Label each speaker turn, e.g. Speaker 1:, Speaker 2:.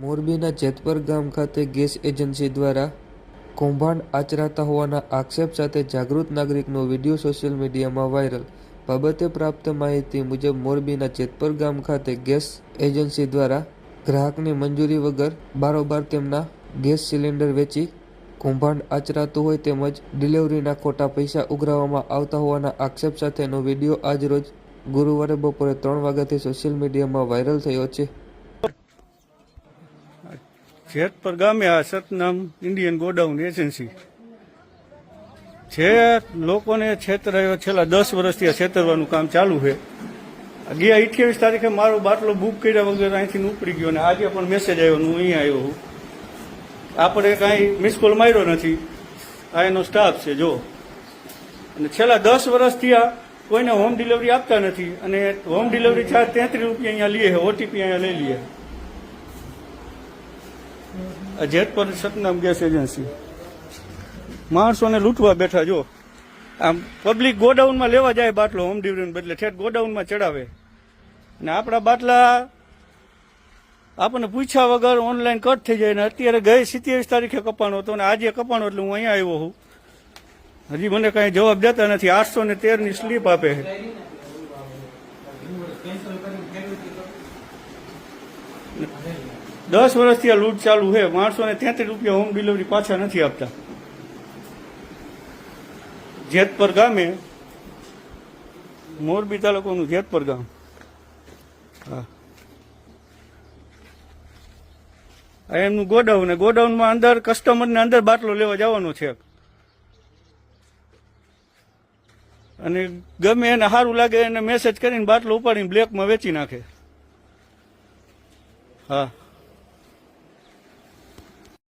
Speaker 1: મોરબીના જેતપર ગામ ખાતે ગેસ એજન્સી દ્વારા કૌભાંડ આચરાતા હોવાના આક્ષેપ સાથે જાગૃત નાગરિકનો વીડિયો સોશિયલ મીડિયામાં વાયરલ. બાબતે પ્રાપ્ત માહિતી મુજબ, મોરબીના જેતપર ગામ ખાતે ગેસ એજન્સી દ્વારા ગ્રાહકની મંજૂરી વગર બારોબાર તેમના ગેસ સિલિન્ડર વેચી કૌભાંડ આચરાતું હોય તેમજ ડિલિવરીના ખોટા પૈસા ઉઘરાવવામાં આવતા હોવાના આક્ષેપ સાથેનો વીડિયો આજરોજ ગુરુવારે બપોરે ત્રણ વાગ્યાથી સોશિયલ મીડિયામાં વાયરલ થયો છે.
Speaker 2: જેતપર ગામે આ સતનામ ઇન્ડિયન ગોડાઉન એજન્સી જે લોકોને છેતરાયો છેલ્લા દસ વર્ષથી આ છેતરવાનું કામ ચાલુ છે. ગયા અઠ્યાવીસ તારીખે મારો બાટલો બુક કર્યા વગર અહીંથી ઉપડી ગયો અને આજે પણ મેસેજ આવ્યો, હું અહીંયા આવ્યો હું આપણે કાંઈ મિસ કોલ માર્યો નથી. આ એનો સ્ટાફ છે, જો. અને છેલ્લા દસ વર્ષથી આ કોઈને હોમ ડિલિવરી આપતા નથી અને હોમ ડિલિવરી ચાર્જ તેત્રીસ રૂપિયા અહીંયા લઈએ છે ઓટીપી અહીંયા લઈ લઈએ આ જેતપર સતનામ ગેસ એજન્સી. માણસોને લૂંટવા બેઠા જો. આમ પબ્લિક ગોડાઉનમાં લેવા જાય બાટલો હોમ ડિલિવરી બદલે ઠેઠ ગોડાઉનમાં ચડાવે. અને આપણા બાટલા આપણને પૂછ્યા વગર ઓનલાઈન કટ થઈ જાય ને અત્યારે ગઈ સિત્યાવીસ તારીખે કપાણો હતો અને આજે કપાણો એટલે હું અહીંયા આવ્યો છું. હજી મને કાંઈ જવાબ દેતા નથી. આઠસો ને તેરની સ્લીપ આપે છે. દસ વર્ષથી આ લૂંટ ચાલુ છે. માણસોને તેત્રીસ રૂપિયા હોમ ડિલિવરી પાછા નથી આપતા. જેતપર ગામે, મોરબી તાલુકાનું જેતપર ગામ. હા. એમનું ગોડાઉન ગોડાઉનમાં અંદર કસ્ટમરને અંદર બાટલો લેવા જવાનો છે. અને ગમે એને સારું લાગે એને મેસેજ કરીને બાટલો ઉપાડીને બ્લેકમાં વેચી નાખે. હા.